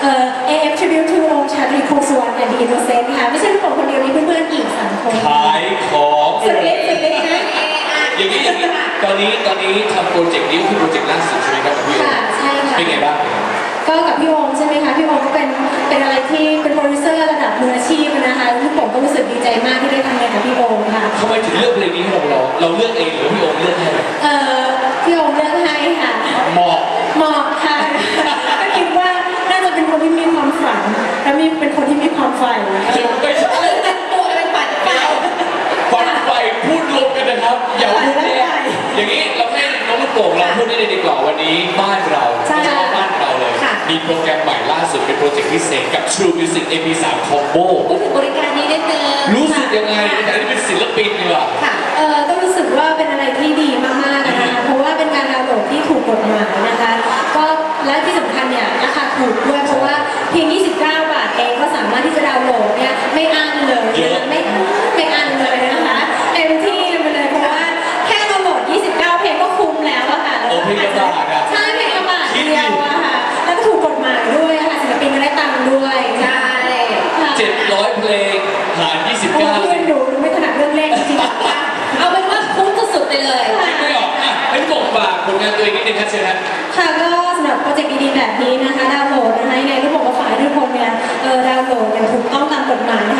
เป็นเอ่อ AF Tribute to องค์ชาตรีโคสวรรค์กับดีโนเซนค่ะ ไม่ใช่ลูกโป่งคนเดียวมีเพื่อนๆอีกสามคนขายของสุดฤทธิ์สุดฤทธิ์นะ อย่างนี้อย่างนี้ตอนนี้ตอนนี้ทำโปรเจกต์นี้ก็คือโปรเจกต์ล่าสุดใช่ไหมครับกับพี่โอค่ะใช่ค่ะ เป็นไงบ้างก็กับพี่โอมใช่ไหมคะ พี่โอมก็เป็นเป็นอะไรที่เป็นโปรดิวเซอร์ระดับมืออาชีพนะคะลูกโป่งก็รู้สึกดีใจมากที่ได้ทำงานกับพี่โอมค่ะ ทำไมถึงเลือกเพลงนี้ให้เราร้องเราเลือกเองหรือพี่โอมเลือกให้ เอ่อพี่โอมเลือกให้ค่ะ เหมาะ เหมาะค่ะ ก็คิดว่าน่าจะเป็นคนที่ มีความฝันและมีเป็นคนที่มีความใฝ่จะไม่ใช่แต่งตัวเป็นปัดเปล่า ฝันไฟพูดรวมกันนะครับ อย่าพูดแยกอย่างนี้เราให้น้องลูกโป่งเราพูดได้เลยดีกว่าวันนี้บ้านเราใช่เฉพาะบ้านเราเลย ค่ะ มีโปรแกรมใหม่ล่าสุดเป็นโปรเจกต์พิเศษกับ True Music AP3 Combo พูดถึงบริการนี้นิดนึงรู้สึกยังไงในฐานะที่เป็นศิลปินดีกว่า ค่ะ เอ่อก็รู้สึกว่าเป็นอะไรที่ ยอะ ไม่ไม่อันเลยนะคะเต็มที่ไปเลยเพราะว่าแค่เราโหลด 29 เพลงก็คุ้มแล้วค่ะโอ้เพลงกระบาดอะใช่เพลงกระบาดเดียวอะค่ะ แล้วก็ถูกกฎหมายด้วยค่ะศิลปินก็ได้ตังค์ด้วยใช่ค่ะเจ็ดร้อยเพลงผ่าน29เพราะว่าเพื่อนหนูหนูไม่ถนัดเรื่องแรกจริงเอาเป็นว่าคุ้มสุดๆไปเลยค่ะไม่ออกเป็นห้บกฝาทผลงานตัวเองนิดนึงครับเชิญครับค่ะก็สำหรับโปรเจกต์ดีๆแบบนี้นะคะดาวโหลดนะคะในงไงก็บอกว่าฝ่ายทุกคนเนี่ยเออดาวโหลดอย่างถูกต้องตามกฎหมายนะคะ